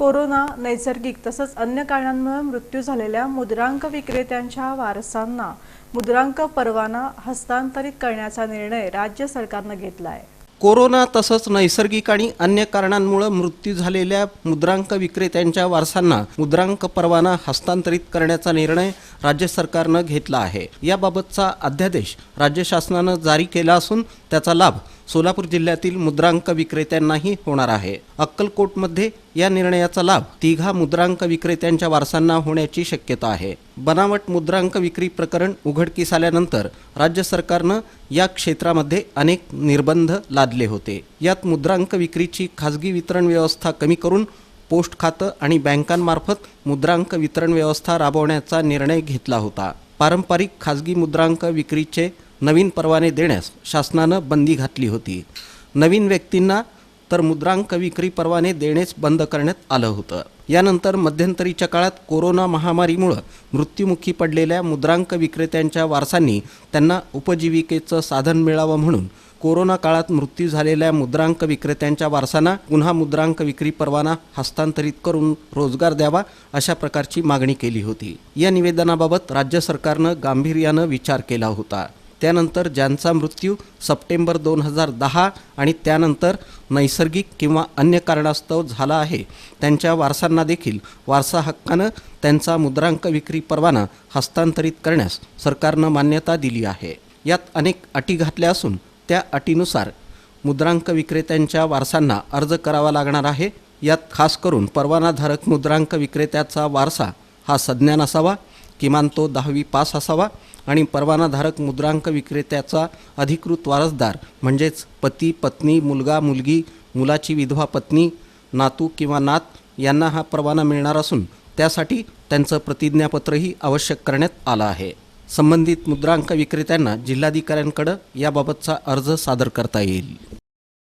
Corona नैसर्गिक तसंच अन्य कारणांमुळे मृत्यू झालेल्या मुद्रांक विक्रेत्यांच्या वारसांना मुद्रांक परवाना हस्तांतरित करण्याचा निर्णय राज्य सरकारनं घेतला आहे कोरोना तसंच नैसर्गिक आणि अन्य कारणांमुळे मृत्यू झालेल्या मुद्रांक विक्रेत्यांच्या वारसांना मुद्रांक परवाना हस्तांतरित करण्याचा निर्णय राज्य सरकारनं घेतला आहे. याबाबतचा अध्यादेश राज्य शासनानं जारी केला असून त्याचा लाभ सोलापूर जिल्ह्यातील मुद्रांक विक्रेत्यांनाही होणार आहे. अक्कलकोटमध्ये या निर्णयाचा लाभ तिघा मुद्रांक विक्रेत्यांच्या वारसांना होण्याची शक्यता आहे. बनावट मुद्रांक विक्री प्रकरण उघडकीस आल्यानंतर राज्य सरकारनं या क्षेत्रामध्ये अनेक निर्बंध लादले होते. यात मुद्रांक विक्रीची खाजगी वितरण व्यवस्था कमी करून पोस्ट खातं आणि बँकांमार्फत मुद्रांक वितरण व्यवस्था राबवण्याचा निर्णय घेतला होता. पारंपरिक खाजगी मुद्रांक विक्रीचे नवीन परवाने देण्यास शासनानं बंदी घातली होती. नवीन व्यक्तींना तर मुद्रांक विक्री परवाने देणेच बंद करण्यात आलं होतं. यानंतर मध्यंतरीच्या काळात कोरोना महामारीमुळं मृत्युमुखी पडलेल्या मुद्रांक विक्रेत्यांच्या वारसांनी त्यांना उपजीविकेचं साधन मिळावं म्हणून कोरोना काळात मृत्यू झालेल्या मुद्रांक विक्रेत्यांच्या वारसांना पुन्हा मुद्रांक विक्री परवाना हस्तांतरित करून रोजगार द्यावा अशा प्रकारची मागणी केली होती. या निवेदनाबाबत राज्य सरकारनं गांभीर्यानं विचार केला होता. त्यानंतर ज्यांचा मृत्यू सप्टेंबर दोन हजार दहा आणि त्यानंतर नैसर्गिक किंवा अन्य कारणास्तव झाला आहे त्यांच्या वारसांना देखील वारसा हक्कानं त्यांचा मुद्रांक विक्री परवाना हस्तांतरित करण्यास सरकारनं मान्यता दिली आहे. यात अनेक अटी घातल्या असून त्या अटीनुसार मुद्रांक विक्रेत्यांच्या वारसांना अर्ज करावा लागणार आहे. यात खास करून परवानाधारक मुद्रांक विक्रेत्याचा वारसा हा सज्ञान असावा किमान तो दहावी पास असावा आणि परवानाधारक मुद्रांक विक्रेत्याचा अधिकृत वारसदार म्हणजेच पती पत्नी मुलगा मुलगी मुलाची विधवा पत्नी नातू किंवा नात यांना हा परवाना मिळणार असून त्यासाठी त्यांचं प्रतिज्ञापत्रही आवश्यक करण्यात आलं आहे. संबंधित मुद्रांक विक्रेत्यांना जिल्हाधिकाऱ्यांकडं याबाबतचा अर्ज सादर करता येईल.